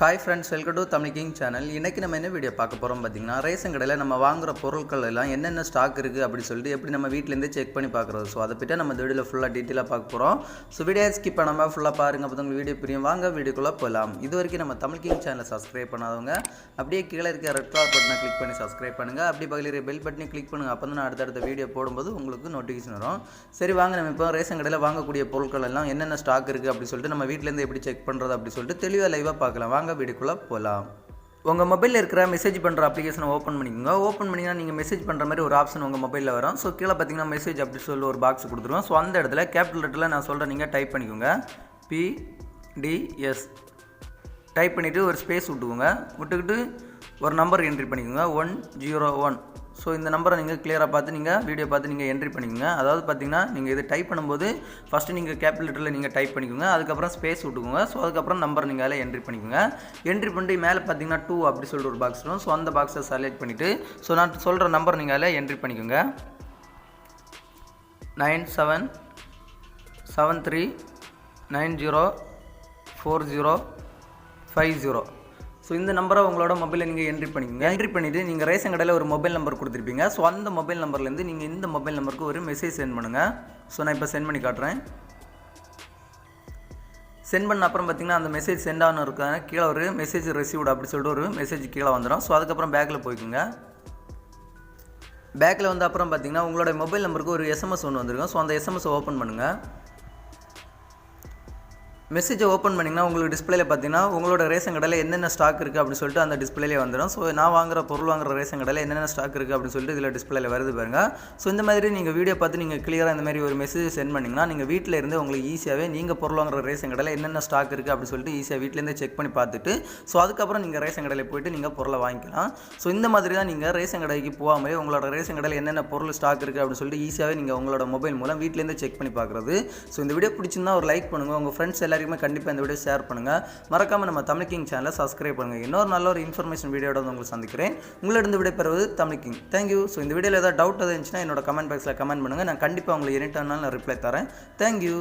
Hi friends welcome to Tamil king channel இன்றைக்கி நம்ம என்ன வீடியோ பார்க்க போகிறோம் பார்த்திங்கன்னா ரேஷன் கடையில் நம்ம வாங்குற பொருட்கள் எல்லாம் என்னென்ன ஸ்டாக் இருக்குது அப்படி சொல்லிட்டு எப்படி நம்ம வீட்டிலேருந்தே செக் பண்ணி பார்க்குறது. ஸோ அதை பற்றி நம்ம இந்த வீடியோவில் ஃபுல்லாக டீட்டெயிலாக பார்க்க போகிறோம் ஸோ வீடியோ ஸ்கிப் பண்ணாமல் ஃபுல்லாக பாருங்கள் அப்போ உங்களுக்கு வீடியோ புரியும். வாங்க வீடியோக்குள்ளே போகலாம் இது வரைக்கும் நம்ம தமிழ் கிங் சேனலை சப்ஸ்கிரைப் பண்ணாதவங்க அப்படியே கீழே இருக்க ரெட் கலர் பட்டனை கிளிக் பண்ணி சப்ஸ்கிரைப் பண்ணுங்கள் அப்படி பக்கத்தில் பெல் பட்டனை கிளிக் பண்ணுங்கள் அப்போ தான் நான் அடுத்தடுத்த வீடியோ போடும்போது உங்களுக்கு நோட்டிஃபிகேஷன் வரும். சரி வாங்க. நம்ம இப்போ ரேஷன் கடையில் வாங்கக்கூடிய பொருட்கள் எல்லாம் என்னென்ன ஸ்டாக் இருக்குது அப்படி சொல்லிட்டு நம்ம வீட்டிலேருந்து எப்படி செக் பண்ணுறது அப்படி சொல்லிட்டு தெளிவாக லைவாக பார்க்கலாம். வாங்க வீடியோக்குள்ளே போகலாம் உங்கள் மொபைலில் இருக்கிற மெசேஜ் பண்ணுற அப்ளிகேஷனை ஓப்பன் பண்ணிக்கோங்க. ஓப்பன் பண்ணிங்கன்னா நீங்கள் மெசேஜ் பண்ணுற மாதிரி ஒரு ஆப்ஷன் உங்கள் மொபைலில் வரும். ஸோ கீழே பார்த்தீங்கன்னா மெசேஜ் அப்படி சொல்லி ஒரு பாக்ஸ் கொடுத்துருவோம் ஸோ அந்த இடத்துல கேபிட்டல் லெட்டரில் நான் சொல்கிறேன் நீங்கள் டைப் பண்ணிக்கோங்க. பிடிஎஸ் டைப் பண்ணிவிட்டு ஒரு ஸ்பேஸ் விட்டுக்கோங்க. விட்டுக்கிட்டு ஒரு நம்பர் என்ட்ரி பண்ணிக்கோங்க. ஒன் ஜீரோ ஒன் ஸோ இந்த நம்பரை நீங்கள் கிளியராக பார்த்து நீங்கள் வீடியோ பார்த்து நீங்கள் என்ட்ரி பண்ணிக்கோங்க. அதாவது பார்த்தீங்கன்னா நீங்கள் இது டைப் பண்ணும்போது ஃபஸ்ட்டு நீங்கள் கேபிட்டல் நீங்கள் டைப் பண்ணிக்கோங்க. அதுக்கப்புறம் ஸ்பேஸ் விட்டுக்கோங்க. ஸோ அதுக்கப்புறம் நம்பர் நீங்கள் அதில் என்ட்ரி பண்ணிக்கோங்க. என்ட்ரி பண்ணிட்டு மேலே பார்த்தீங்கன்னா டூ அப்படி சொல்லிட்டு ஒரு பாக்ஸ் வரும். ஸோ அந்த பாக்ஸை செலக்ட் பண்ணிவிட்டு ஸோ நான் சொல்கிற நம்பர் நீங்கள் அதில் என்ட்ரி பண்ணிக்கோங்க. Nine seven seven three nine zero four zero five zero so இந்த நம்பரை உங்களோட மொபைலில் நீங்கள் என்ட்ரி பண்ணிக்கோங்க. என்ட்ரி பண்ணிவிட்டு நீங்கள் ரேஷன் கடையில் ஒரு மொபைல் நம்பர் கொடுத்துருப்பீங்க. ஸோ அந்த மொபைல் நம்பர்லேருந்து நீங்கள் இந்த மொபைல் நம்பருக்கு ஒரு மெசேஜ் சென்ட் பண்ணுங்கள் ஸோ நான் இப்போ சென்ட் பண்ணி காட்டுறேன். சென்ட் பண்ண அப்புறம் பார்த்தீங்கன்னா அந்த மெசேஜ் சென்ட் ஆகணும் இருக்காங்க கீழே ஒரு மெசேஜ் ரிசீவ்டு அப்படி சொல்லிட்டு ஒரு மெசேஜ் கீழே வந்துடும் ஸோ அதுக்கப்புறம் பேக்கில் போய்க்குங்க. பேக்கில் வந்து அப்புறம் பார்த்தீங்கன்னா உங்களோட மொபைல் நம்பருக்கு ஒரு எஸ்எம்எஸ் ஒன்று வந்திருக்கும். ஸோ அந்த எஸ்எம்எஸ் ஓப்பன் பண்ணுங்கள் மெசேஜை ஓப்பன் பண்ணிங்கன்னா உங்களுக்கு டிஸ்பிளேல பார்த்தீங்கன்னா உங்களோட ரேஷன் கடையில் என்னென்ன ஸ்டாக் இருக்குது அப்படின்னு சொல்லிட்டு அந்த டிஸ்பிளேலே வந்துடும். ஸோ நான் வாங்குற பொருள் வாங்குற ரேஷன் கடையில் என்னென்ன ஸ்டாக் இருக்குது அப்படின்னு சொல்லிட்டு இதில் டிஸ்பிளேல வருது பாருங்கள் ஸோ இந்த மாதிரி நீங்கள் வீடியோ பார்த்து நீங்கள் கிளியராக இந்த மாதிரி ஒரு மெசேஜ் சென்ட் பண்ணிங்கன்னா நீங்கள் வீட்டில் இருந்து உங்களுக்கு ஈஸியாகவே நீங்கள் பொருள் வாங்குற ரேஷன் கடையில் என்னென்ன ஸ்டாக் இருக்குது அப்படின்னு சொல்லிட்டு ஈஸியாக வீட்டிலேருந்து செக் பண்ணி பார்த்துட்டு ஸோ அதுக்கப்புறம் நீங்கள் ரேஷன் கடையில் போய்ட்டு நீங்கள் பொருளை வாங்கிக்கலாம். ஸோ இந்த மாதிரி தான் நீங்கள் ரேஷன் கடைக்கு போகாமலே உங்களோட ரேஷன் கடையில் என்னென்ன பொருள் ஸ்டாக் இருக்குது அப்படின்னு சொல்லிட்டு ஈஸியாகவே நீங்கள் உங்களோட மொபைல் மூலம் வீட்டிலேருந்து செக் பண்ணி பார்க்குறது. ஸோ இந்த வீடியோ பிடிச்சிருந்தா ஒரு லைக் பண்ணுங்கள் உங்கள் ஃப்ரெண்ட்ஸ் எல்லாம் எல்லாருக்குமே கண்டிப்பாக இந்த வீடியோ ஷேர் பண்ணுங்கள் மறக்காமல் நம்ம தமிழ் கிங் சேனலை சப்ஸ்கிரைப் பண்ணுங்கள் இன்னொரு நல்ல ஒரு இன்ஃபர்மேஷன் வீடியோட வந்து உங்களை சந்திக்கிறேன். உங்களிடம் விடைபெறுவது தமிழ் கிங். தேங்க்யூ ஸோ இந்த வீடியோவில் ஏதாவது டவுட் எதாவது இருந்துச்சுன்னா என்னோட கமெண்ட் பாக்ஸில் கமெண்ட் பண்ணுங்கள் நான் கண்டிப்பாக உங்களுக்கு எனி டைம்னாலும் நான் ரிப்ளை தரேன். தேங்க்யூ